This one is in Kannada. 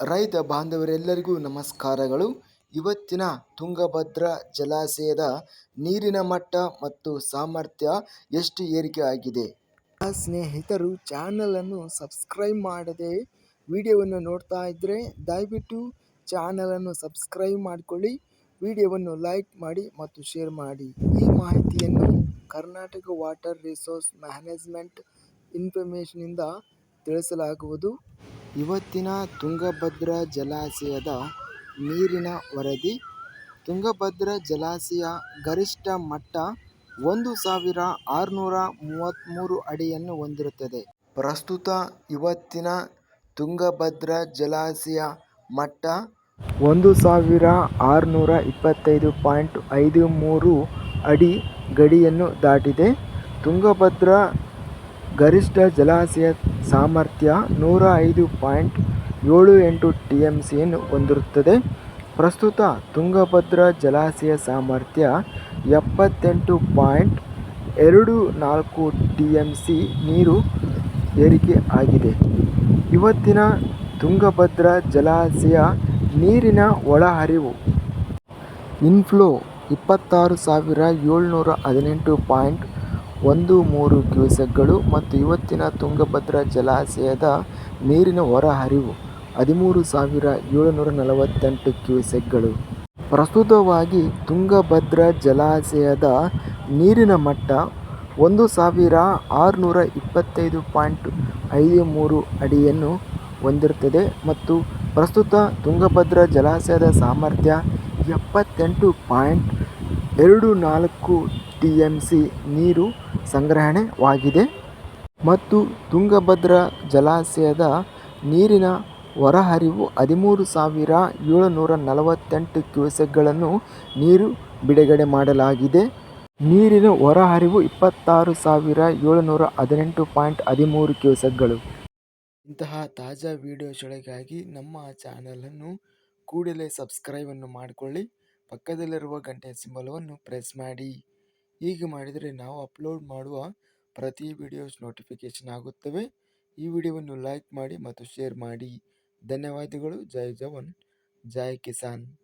ರೈತ ಬಾಂಧವರೆಲ್ಲರಿಗೂ ನಮಸ್ಕಾರಗಳು. ಇವತ್ತಿನ ತುಂಗಭದ್ರಾ ಜಲಾಶಯದ ನೀರಿನ ಮಟ್ಟ ಮತ್ತು ಸಾಮರ್ಥ್ಯ ಎಷ್ಟು ಏರಿಕೆ ಆಗಿದೆ? ಸ್ನೇಹಿತರು ಚಾನಲನ್ನು ಸಬ್ಸ್ಕ್ರೈಬ್ ಮಾಡದೆ ವಿಡಿಯೋವನ್ನು ನೋಡ್ತಾ ಇದ್ದರೆ ದಯವಿಟ್ಟು ಚಾನಲನ್ನು ಸಬ್ಸ್ಕ್ರೈಬ್ ಮಾಡಿಕೊಳ್ಳಿ, ವಿಡಿಯೋವನ್ನು ಲೈಕ್ ಮಾಡಿ ಮತ್ತು ಶೇರ್ ಮಾಡಿ. ಈ ಮಾಹಿತಿಯನ್ನು ಕರ್ನಾಟಕ ವಾಟರ್ ರಿಸೋರ್ಸ್ ಮ್ಯಾನೇಜ್ಮೆಂಟ್ ಇನ್ಫಾರ್ಮೇಷನಿಂದ ತಿಳಿಸಲಾಗುವುದು. ಇವತ್ತಿನ ತುಂಗಭದ್ರಾ ಜಲಾಶಯದ ನೀರಿನ ವರದಿ. ತುಂಗಭದ್ರಾ ಜಲಾಶಯ ಗರಿಷ್ಠ ಮಟ್ಟ ಒಂದು ಸಾವಿರ ಆರುನೂರ ಮೂವತ್ತ್ಮೂರು ಅಡಿಯನ್ನು ಹೊಂದಿರುತ್ತದೆ. ಪ್ರಸ್ತುತ ಇವತ್ತಿನ ತುಂಗಭದ್ರಾ ಜಲಾಶಯ ಮಟ್ಟ ಒಂದು ಸಾವಿರ ಆರುನೂರ ಇಪ್ಪತ್ತೈದು ಪಾಯಿಂಟ್ ಐದು ಮೂರು ಅಡಿ ಗಡಿಯನ್ನು ದಾಟಿದೆ. ತುಂಗಭದ್ರಾ ಗರಿಷ್ಠ ಜಲಾಶಯ ಸಾಮರ್ಥ್ಯ ನೂರ ಐದು ಪಾಯಿಂಟ್ ಏಳು ಎಂಟು ಟಿ ಎಂ ಸಿಯನ್ನು ಹೊಂದಿರುತ್ತದೆ. ಪ್ರಸ್ತುತ ತುಂಗಭದ್ರಾ ಜಲಾಶಯ ಸಾಮರ್ಥ್ಯ ಎಪ್ಪತ್ತೆಂಟು ಪಾಯಿಂಟ್ ಎರಡು ನಾಲ್ಕು ಟಿ ಎಂ ಸಿ ನೀರು ಏರಿಕೆ ಆಗಿದೆ. ಇವತ್ತಿನ ತುಂಗಭದ್ರಾ ಜಲಾಶಯ ನೀರಿನ ಒಳಹರಿವು ಇನ್ಫ್ಲೋ ಇಪ್ಪತ್ತಾರು ಸಾವಿರ ಏಳ್ನೂರ ಹದಿನೆಂಟು ಪಾಯಿಂಟ್ ಒಂದು ಮೂರು ಕ್ಯೂಸೆಕ್ಗಳು ಮತ್ತು ಇವತ್ತಿನ ತುಂಗಭದ್ರಾ ಜಲಾಶಯದ ನೀರಿನ ಹೊರಹರಿವು ಹದಿಮೂರು ಸಾವಿರ ಏಳುನೂರ ನಲವತ್ತೆಂಟು ಕ್ಯೂಸೆಕ್ಗಳು. ಪ್ರಸ್ತುತವಾಗಿ ತುಂಗಭದ್ರಾ ಜಲಾಶಯದ ನೀರಿನ ಮಟ್ಟ ಒಂದು ಸಾವಿರ ಆರುನೂರ ಇಪ್ಪತ್ತೈದು ಪಾಯಿಂಟ್ ಐದು ಮೂರು ಅಡಿಯನ್ನು ಹೊಂದಿರುತ್ತದೆ ಮತ್ತು ಪ್ರಸ್ತುತ ತುಂಗಭದ್ರಾ ಜಲಾಶಯದ ಸಾಮರ್ಥ್ಯ ಎಪ್ಪತ್ತೆಂಟು ಪಾಯಿಂಟ್ ಎರಡು ನಾಲ್ಕು ಟಿ ಎಂ ಸಿ ನೀರು ಸಂಗ್ರಹಣೆವಾಗಿದೆ ಮತ್ತು ತುಂಗಭದ್ರಾ ಜಲಾಶಯದ ನೀರಿನ ಹೊರಹರಿವು ಹದಿಮೂರು ಸಾವಿರ ಏಳುನೂರ ನಲವತ್ತೆಂಟು ಕ್ಯೂಸೆಕ್ಗಳನ್ನು ನೀರು ಬಿಡುಗಡೆ ಮಾಡಲಾಗಿದೆ. ನೀರಿನ ಹೊರಹರಿವು ಇಪ್ಪತ್ತಾರು ಸಾವಿರ ಏಳುನೂರ ಹದಿನೆಂಟು ಪಾಯಿಂಟ್ ಹದಿಮೂರು ಕ್ಯೂಸೆಕ್ಗಳು. ಇಂತಹ ತಾಜಾ ವಿಡಿಯೋಸ್ಗಳಿಗಾಗಿ ನಮ್ಮ ಚಾನಲನ್ನು ಕೂಡಲೇ ಸಬ್ಸ್ಕ್ರೈಬನ್ನು ಮಾಡಿಕೊಳ್ಳಿ. ಪಕ್ಕದಲ್ಲಿರುವ ಗಂಟೆ ಸಿಂಬಲವನ್ನು ಪ್ರೆಸ್ ಮಾಡಿ. ಹೀಗೆ ಮಾಡಿದರೆ ನಾವು ಅಪ್ಲೋಡ್ ಮಾಡುವ ಪ್ರತಿ ವಿಡಿಯೋಸ್ ನೋಟಿಫಿಕೇಷನ್ ಆಗುತ್ತವೆ. ಈ ವಿಡಿಯೋವನ್ನು ಲೈಕ್ ಮಾಡಿ ಮತ್ತು ಶೇರ್ ಮಾಡಿ. ಧನ್ಯವಾದಗಳು. ಜೈ ಜವಾನ್. ಜೈ ಕಿಸಾನ್.